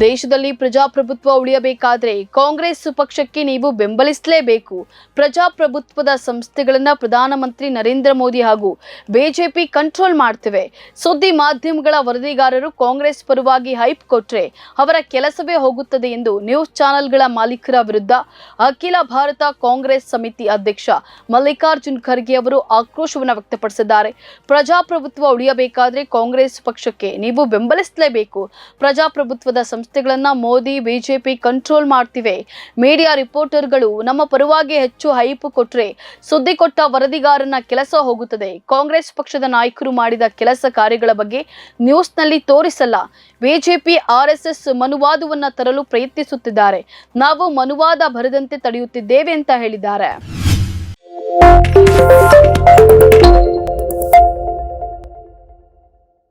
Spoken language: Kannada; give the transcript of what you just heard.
ದೇಶದಲ್ಲಿ ಪ್ರಜಾಪ್ರಭುತ್ವ ಉಳಿಯಬೇಕಾದರೆ ಕಾಂಗ್ರೆಸ್ ಪಕ್ಷಕ್ಕೆ ನೀವು ಬೆಂಬಲಿಸಲೇಬೇಕು. ಪ್ರಜಾಪ್ರಭುತ್ವದ ಸಂಸ್ಥೆಗಳನ್ನ ಪ್ರಧಾನಮಂತ್ರಿ ನರೇಂದ್ರ ಮೋದಿ ಹಾಗೂ ಬಿಜೆಪಿ ಕಂಟ್ರೋಲ್ ಮಾಡ್ತಿವೆ. ಸುದ್ದಿ ಮಾಧ್ಯಮಗಳ ವರದಿಗಾರರು ಕಾಂಗ್ರೆಸ್ ಪರವಾಗಿ ಹೈಪ್ ಕೊಟ್ರೆ ಅವರ ಕೆಲಸವೇ ಹೋಗುತ್ತದೆ ಎಂದು ನ್ಯೂಸ್ ಚಾನೆಲ್ಗಳ ಮಾಲೀಕರ ವಿರುದ್ಧ ಅಖಿಲ ಭಾರತ ಕಾಂಗ್ರೆಸ್ ಸಮಿತಿ ಅಧ್ಯಕ್ಷ ಮಲ್ಲಿಕಾರ್ಜುನ್ ಖರ್ಗೆ ಅವರು ಆಕ್ರೋಶವನ್ನು ವ್ಯಕ್ತಪಡಿಸಿದ್ದಾರೆ. ಪ್ರಜಾಪ್ರಭುತ್ವ ಉಳಿಯಬೇಕಾದರೆ ಕಾಂಗ್ರೆಸ್ ಪಕ್ಷಕ್ಕೆ ನೀವು ಬೆಂಬಲಿಸಲೇಬೇಕು. ಪ್ರಜಾಪ್ರಭುತ್ವದ ಸಂಸ್ಥೆಗಳನ್ನ ಮೋದಿ, ಬಿಜೆಪಿ ಕಂಟ್ರೋಲ್ ಮಾಡ್ತಿವೆ. ಮೀಡಿಯಾ ರಿಪೋರ್ಟರ್ಗಳು ನಮ್ಮ ಪರವಾಗಿ ಹೆಚ್ಚು ಹೈಪ್ ಕೊಟ್ರೆ ಸುದ್ದಿ ಕೊಟ್ಟ ವರದಿಗಾರನ ಕೆಲಸ ಹೋಗುತ್ತದೆ. ಕಾಂಗ್ರೆಸ್ ಪಕ್ಷದ ನಾಯಕರು ಮಾಡಿದ ಕೆಲಸ ಕಾರ್ಯಗಳ ಬಗ್ಗೆ ನ್ಯೂಸ್ನಲ್ಲಿ ತೋರಿಸಲ್ಲ. ಬಿಜೆಪಿ ಆರ್ಎಸ್ಎಸ್ ಮನುವಾದವನ್ನ ತರಲು ಪ್ರಯತ್ನಿಸುತ್ತಿದ್ದಾರೆ. ನಾವು ಮನುವಾದ ಬರದಂತೆ ತಡೆಯುತ್ತಿದ್ದೇವೆ ಅಂತ ಹೇಳಿದ್ದಾರೆ.